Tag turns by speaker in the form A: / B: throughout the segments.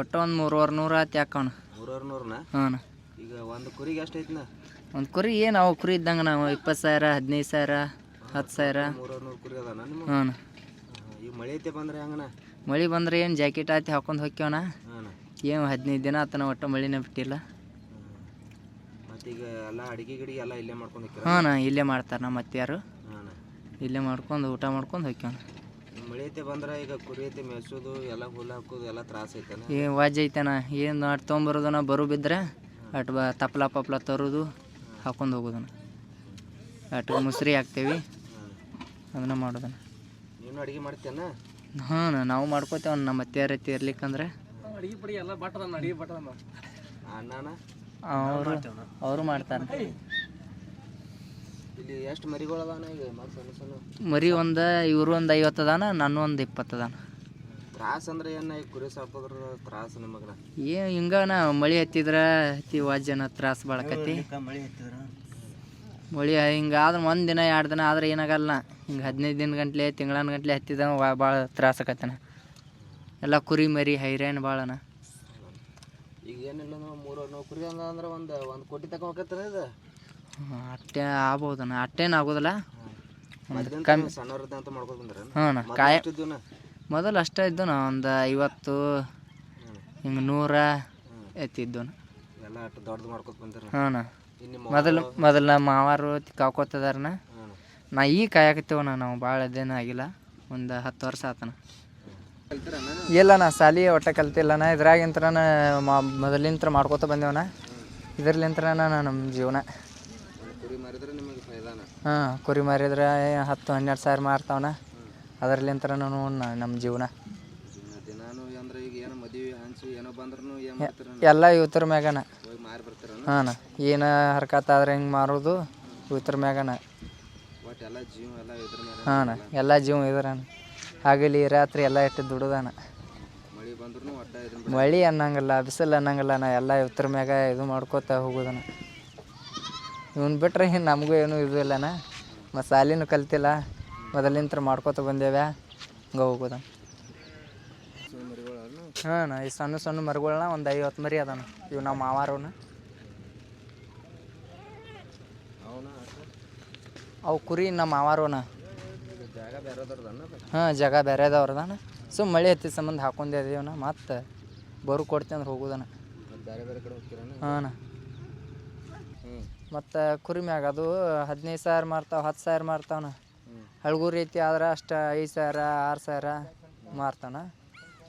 A: ಒಟ್ಟು ಒಂದು ಮೂರುವರೆ ನೂರು ಆಯ್ತು ಯಾಕಣ್ಣ
B: ಮೂರೂವರೆ ನೂರನ?
A: ಹಾಂ
B: ಈಗ ಒಂದು ಕುರಿಗೆ ಎಷ್ಟು ಐತಿನ?
A: ಒಂದು ಕುರಿ ಏನು ಅವು ಕುರಿ ಇದ್ದಂಗೆ ನಾವು ಇಪ್ಪತ್ತು ಸಾವಿರ ಹದಿನೈದು ಸಾವಿರ ಹತ್ತು ಸಾವಿರ.
B: ಮೂರೂವರೆ ನೂರು ಕುರಿ ಅದಾನ ನಿಮ್ಮ
A: ಹಾಂ
B: ಈಗ ಮಳೆ ಐತೆ ಬಂದ್ರೆ ಹೆಂಗನ?
A: ಮಳೆ ಬಂದ್ರೆ ಏನು ಜಾಕೆಟ್ ಹಾಕಿ ಹಾಕೊಂಡು ಹೋಗ್ಯವಣ ಏನು ಹದಿನೈದು ದಿನ ಆತನ ಒಟ್ಟು ಮಳಿನೇ ಬಿಟ್ಟಿಲ್ಲ.
B: ಮತ್ತೀಗ ಎಲ್ಲ ಅಡಿಗೆ ಗಿಡಿಗೆ ಎಲ್ಲ ಇಲ್ಲೇ ಮಾಡ್ಕೊಂಡು
A: ಹಾಂ ಇಲ್ಲೇ ಮಾಡ್ತಾರೆ ನಮ್ಮ
B: ಅತ್ತೆಯಾರು.
A: ಇಲ್ಲೇ ಮಾಡ್ಕೊಂಡು ಊಟ ಮಾಡ್ಕೊಂಡು ಹೋಗ್ಯವಣ
B: ಮಳೆ ಐತೆ ಬಂದ್ರೆ ಈಗ ಕುರಿ ಐತೆ ಮೇಯ್ಸೋದು ಎಲ್ಲ ಹುಲ್ಲು ಹಾಕೋದು ಎಲ್ಲ ತ್ರಾಸ ಐತೆನ?
A: ಈ ವಾಜ್ ಐತನ? ಏನು ಅಟ್ ತೊಗೊಂಬರೋದನ ಬರು ಬಿದ್ರೆ ಅಟ್ ಬ ತಪ್ಲ ಪಪ್ಲ ತರೋದು ಹಾಕೊಂಡು ಹೋಗೋದನ. ಅಟ್ ಮುಸ್ರಿ ಹಾಕ್ತೇವಿ ಅದನ್ನ ಮಾಡೋದನ.
B: ನೀನು ಅಡಿಗೆ ಮಾಡ್ತೇನ?
A: ಹಾಂ ನಾವು ಮಾಡ್ಕೋತೇವ ನಮ್ಮ ಅತ್ತೆಯರ ಐತಿ ಇರ್ಲಿಕ್ಕಂದ್ರೆ.
B: ಅಣ್ಣನ?
A: ಅವರು ಅವರು ಮಾಡ್ತಾರೆ.
B: ಇಲ್ಲಿ ಎಷ್ಟು ಮರಿಗಳು ಅದಾನ ಈಗ ಮತ್ತೆ ಸಣ್ಣ ಸಣ್ಣ?
A: ಮರಿ ಒಂದು ಇವರು ಒಂದು ಐವತ್ತು ಅದಾನ ನಾನು ಒಂದು ಇಪ್ಪತ್ತು ಅದಾನ.
B: ತ್ರಾಸ ಅಂದ್ರೆ ಏನ ಈ ಕುರಿ ಸಾಕೋದ್ರ ತ್ರಾಸ ನಿಮಗನ?
A: ಏ ಹಿಂಗನ ಮಳೆ ಹತ್ತಿದ್ರೆ ಹತ್ತಿ ವಾಜ್ಯನ ತ್ರಾಸ ಬಾಳಕತಿ
B: ಮಳಿ ಹತ್ತಿದ್ರ?
A: ಮಳೆ ಹಿಂಗಾದ್ರೆ ಒಂದು ದಿನ ಎರಡು ದಿನ ಆದ್ರೆ ಏನಾಗಲ್ಲ ಹಿಂಗೆ ಹದಿನೈದು ದಿನ ಗಂಟ್ಲೆ ತಿಂಗಳನ ಗಂಟ್ಲೆ ಹತ್ತಿದ ಭಾಳ ತ್ರಾಸ ಆಕತ್ತನ ಎಲ್ಲ ಕುರಿ ಮರಿ ಹೈರಾಣ ಭಾಳನ
B: ಈಗ ಏನಿಲ್ಲ ಮೂರು ನೌಕರಿ ಹಂಗ ಅಂದ್ರೆ ಒಂದು ಒಂದು ಕೋಟಿ ತಕ ಹೋಗತ್ತಾನ ಇದು?
A: ಅಟ್ಟೆ ಆಗ್ಬೋದನ ಅಟ್ಟೇನು ಆಗೋದಿಲ್ಲ.
B: ಕಮ್ಮಿ ಸಣ್ಣವ್ರದ್ದು ಅಂತ ಮಾಡ್ಕೊಂಡು ಬಂದ್ರ
A: ಹ್ಞೂ ಕಾಯ ಮೊದಲು ಅಷ್ಟೇ ಇದ್ದು ನಾ ಒಂದು ಐವತ್ತು ಹಿಂಗೆ ನೂರ ಎತ್ತಿದ್ದು
B: ಎಲ್ಲ ಅಷ್ಟು ದೊಡ್ಡದು ಮಾಡ್ಕೊತ ಬಂದಿರ
A: ಹಾಂ ಮೊದಲು ಮೊದಲು ನಮ್ಮ ಮಾವಾರು ಕಾಕೋತದಾರನ
B: ಹಾಂ
A: ನಾ ಈಗ ಕಾಯಕತ್ತೇವಣ್ಣ ನಾವು ಭಾಳ ಅದೇನು ಆಗಿಲ್ಲ. ಒಂದು ಹತ್ತು ವರ್ಷ ಆತನ ಇಲ್ಲ ನಾ ಸಾಲಿ ಒಟ್ಟ ಕಲ್ತಿಲ್ಲನ ಇದ್ರಾಗಿಂತ್ರ ಮೊದಲಿಂತ್ರ ಮಾಡ್ಕೋತ ಬಂದೇವನ ಇದ್ರಲಿಂತ್ರ ನಮ್ಮ ಜೀವನ
B: ಒಂದು ಕುರಿ ಮಾರಿದ್ರೆ ನಿಮಗೆ ಫೈದಾನ
A: ಹಾಂ ಕುರಿ ಮಾರಿದ್ರೆ ಹತ್ತು ಹನ್ನೆರಡು ಸಾವಿರ ಮಾರ್ತಾವನ ಅದರ್ಲಿಂತ್ರ ನಾನು ನಮ್ಮ ಜೀವನ. ಎಲ್ಲ ಇವತ್ತರ ಮ್ಯಾಗನ. ಹಾಂ ಏನು ಹರ್ಕತ್ ಆದ್ರೆ ಹಿಂಗೆ ಮಾರೋದು? ಇವತ್ತರ ಮ್ಯಾಗನ.
B: ಇದ್ರ
A: ಹಾಂ ಎಲ್ಲ ಜೀವ ಇದ್ರನ. ಆಗಲಿ ರಾತ್ರಿ ಎಲ್ಲ ಇಟ್ಟು ದುಡುದಾನ.
B: ಮಳೆ
A: ಅನ್ನಂಗಿಲ್ಲ ಬಿಸಿಲು ಅನ್ನಂಗಿಲ್ಲ ನಾ. ಎಲ್ಲ ಇವತ್ತರ ಮ್ಯಾಗ ಇದು ಮಾಡ್ಕೋತ ಹೋಗೋದನ. ಇವನ್ ಬಿಟ್ರೆ ಇನ್ನು ನಮಗೂ ಏನೂ ಇದು ಇಲ್ಲನ. ಮತ್ತು ಸಾಲಿನೂ ಕಲ್ತಿಲ್ಲ. ಮೊದಲಿಂತ್ರ ಮಾಡ್ಕೋತ ಬಂದೇವ್ಯಾ? ಹಂಗೆ
B: ಹೋಗೋದ.
A: ಹಾಂ ಈ ಸಣ್ಣ ಸಣ್ಣ ಮರಿಗಳ್ನ ಒಂದು ಐವತ್ತು ಮರಿ ಅದಾನ. ಇವು ನಮ್ಮ ಮಾವಾರವನ.
B: ಅವನ
A: ಅವು ಕುರಿ ನಮ್ಮ ಮಾವಾರವನ. ಹಾಂ ಜಾಗ ಬೇರೆದವ್ರದಾನ. ಸೊ ಮಳೆ ಹತ್ತಿ ಸಂಬಂಧ ಹಾಕೊಂಡೇ ಇದೀವನ. ಮತ್ತು ಬರು ಕೊಡ್ತೀನಿ ಅಂದ್ರೆ ಹೋಗೋದನ.
B: ಮತ್ತು ಬೇರೆ ಬೇರೆ ಕಡೆ ಹೋಗ್ತೀರನ?
A: ಹಾಂ ಮತ್ತು ಕುರಿ ಮ್ಯಾಗ ಅದು ಹದಿನೈದು ಸಾವಿರ ಮಾರ್ತಾವೆ ಹತ್ತು ಸಾವಿರ ಮಾರ್ತಾವನ
B: ಹ್ಞೂ
A: ರೀತಿ ಆದ್ರೆ ಅಷ್ಟು ಐದು ಸಾವಿರ ಆರು ಸಾವಿರ ಮಾರ್ತಾನ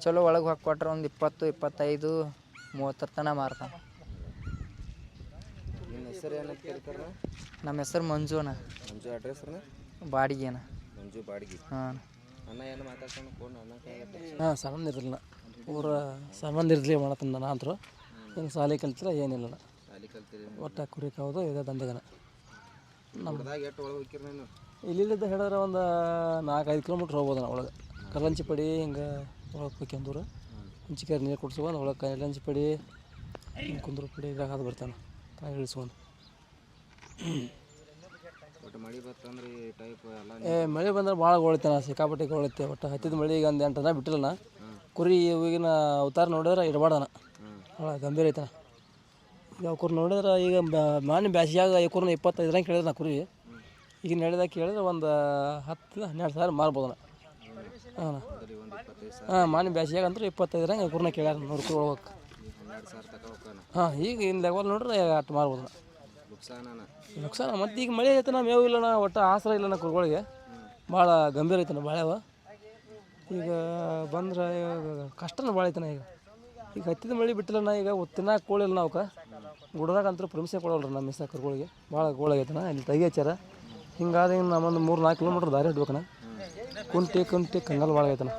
A: ಚಲೋ ಒಳಗೆ ಹಾಕಿ ಕೊಟ್ರೆ ಒಂದು ಇಪ್ಪತ್ತು ಇಪ್ಪತ್ತೈದು ಮೂವತ್ತರ ತನಕ ಮಾರ್ತಾನೆ
B: ನಿಮ್ಮ ಹೆಸರು ಏನಂತ ಕರೀತಾರ
A: ನಮ್ಮ ಹೆಸರು ಮಂಜುನ
B: ಮಂಜು ಅಡ್ರೆಸ್ ಬಾಡಿಗೆ
A: ಬಾಡಿಗೆನ
B: ಮಂಜು ಬಾಡಿಗೆ.
A: ಹಾಂ
B: ಅಣ್ಣ. ಏನು ಮಾತಾಡ್ತಾನೆ ಫೋನ್ ಅಣ್ಣ ಕೈ
C: ಹಾಂ ಸಂಬಂಧ ಇರಲಿಲ್ಲ ಊರ ಸಂಬಂಧ ಇರಲಿ ಮಾಡತ್ತಂದ ನಾನು ಅಂತರು ಹಿಂಗೆ ಸಾಲಿ ಕಲ್ತಿಲ್ಲ ಏನಿಲ್ಲ
B: ಕಲ್ತೀರಿ
C: ಒಟ್ಟು ಕುರಿ ಕಾವುದು ಇದೇ ದಂಧೆಗನ
B: ನಮ್ಮದಾಗ ಎಷ್ಟು ಒಳಗೆ ನೀನು?
C: ಇಲ್ಲಿದ್ದ ಹೇಳಿದ್ರೆ ಒಂದು ನಾಲ್ಕೈದು ಕಿಲೋಮೀಟ್ರ್ ಹೋಗ್ಬೋದು ನಾವು ಒಳಗೆ. ಕಲ್ಲಂಚಿ ಪಡಿ ಹಿಂಗೆ ಒಳಗೆ ಹೋಗ್ಯಂದೂರು ಹಂಚಿಕಾರಿ ನೀರು ಕುಡಿಸ್ಕೊಂಡು ಒಳಗೆ ಕಲ್ಲಂಚಿ ಪಡಿ ಹಿಂಗೆ ಕುಂದ್ರ ಪಡಿ ಇದ್ರಾಗ ಅದು ಬರ್ತಾನೆ. ಕಾಯಿ ಇಳಿಸ್ಕೊಂಡು. ಏ ಮಳೆ ಬಂದ್ರೆ ಭಾಳ ಹೊಳಿತಾನೆ ಸಿಕ್ಕಾಪಟ್ಟೆ ಹೊಳಿತೆ ಒಟ್ಟು ಹತ್ತಿದ ಮಳೆ ಈಗ ಒಂದು ಎಂಟು ದಿನ ಬಿಟ್ಟಿಲ್ಲ. ಕುರಿ ಈಗಿನ ಅವತಾರ ನೋಡಿದ್ರೆ ಇಡಬಾರ್ದನ. ಭಾಳ ಗಂಭೀರ ಐತನ. ಕುರಿ ನೋಡಿದ್ರೆ ಈಗ ಮಾನ್ಯ ಬ್ಯಾಸಿಯಾಗ ಕುರಿನ ಇಪ್ಪತ್ತೈದು ರಂಗೆ ಕೇಳಿದ್ರೆ ನಾ ಕುರಿ. ಈಗ ನಡೆದಾಗ ಕೇಳಿದ್ರೆ ಒಂದು ಹತ್ತು, ಹನ್ನೆರಡು ಸಾವಿರ ಮಾರ್ಬೋದು ಹಾಂ ಹಾಂ, ಮಾನ್ಯ ಬ್ಯಾಸಿಯಾಗ ಅಂದ್ರೆ ಇಪ್ಪತ್ತೈದು ರಂಗೆ ಕುರಿನ ಕೇಳ್ಯಾರ ನೂರು ಕುರಿ ಒಳಗೆ. ಹಾಂ, ಈಗ ಇನ್ನು ಲೆವೆಲ್ ನೋಡ್ರೆ ಮಾರ್ಬೋದು
B: ಲುಕ್ಸಾನ
C: ನುಕ್ಸಾನ ಮತ್ತು ಈಗ ಮಳೆ ಐತನ ಮೇವು ನಾ ಒಟ್ಟು ಆಸರ ಇಲ್ಲಣ್ಣ ಕುರುಗಳಿಗೆ. ಭಾಳ ಗಂಭೀರ ಐತನ ಭಾಳ ಈಗ ಬಂದ್ರೆ ಕಷ್ಟನ ಭಾಳ ಐತನ ಈಗ. ಈಗ ಹತ್ತಿದ ಮಳೆ ನಾ, ಈಗ ಒತ್ತಿನ ಕೋಳಿಲ್ಲ ನಾವು ಗುಡದಾಗ ಅಂತೂ ಪರ್ಮಿಷನ್ ಕೊಡೋಲ್ರಿ ನಮ್ಮ ಮಿಸ್ ಕರ್ಗಳಿಗೆ. ಭಾಳ ಗೋಳಾಗೈತನ ಇಲ್ಲಿ ತೆಗಿ ಹಚ್ಚಾರ ಹಿಂಗಾದ ಹಿಂಗೆ ನಮ್ಮೊಂದು ಮೂರು ನಾಲ್ಕು ಕಿಲೋಮೀಟ್ರ್ ದಾರಿ ಹಿಡ್ಬೇಕನ ಕುಂಟಿ ಕುಂಟಿ, ಕಂಗಲ್ ಭಾಳ ಆಗೈತನ